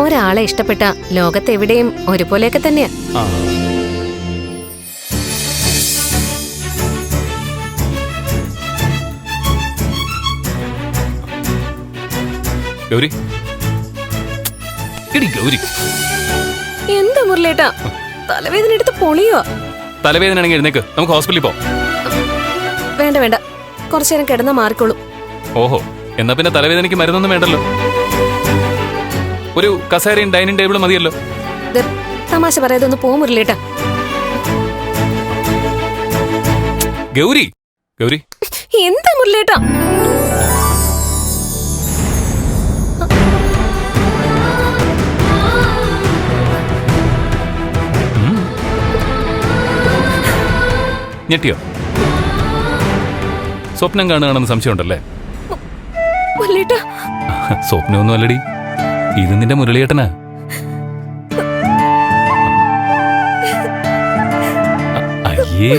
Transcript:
ഒരാളെ ഇഷ്ടപ്പെട്ട ലോകത്തെവിടെയും ഒരുപോലെയൊക്കെ തന്നെയാ. ഗൗരി. എടി ഗൗരി. എന്താ മുരളേട്ടാ? തലവേദന എടുത്ത് പൊളിയോ? തലവേദന ആണെങ്കിൽ എഴുന്നേക്ക്. നമുക്ക് ഹോസ്പിറ്റലിൽ പോ വേണ്ട വേണ്ട. കുറച്ചു നേരം കിടന്നാ മാറിക്കോളൂ. ഓഹോ. എന്നാ പിന്നെ തലവേദനയ്ക്ക് മരുന്നൊന്നും വേണ്ടല്ലോ. ഒരു കസേരയും ഡൈനിങ് ടേബിളും മതിയല്ലോ. തമാശ പറയാതെ ഒന്ന് ഗൗരി ഗൗരി. എന്താ മുരളേട്ടാ ഞെട്ടിയോ? സ്വപ്നം കാണുകയാണെന്ന് സംശയമുണ്ടല്ലേ? സ്വപ്നമൊന്നും അല്ലടി. ഇത് നിന്റെ മുരളിയേട്ടനാ. അയ്യേ.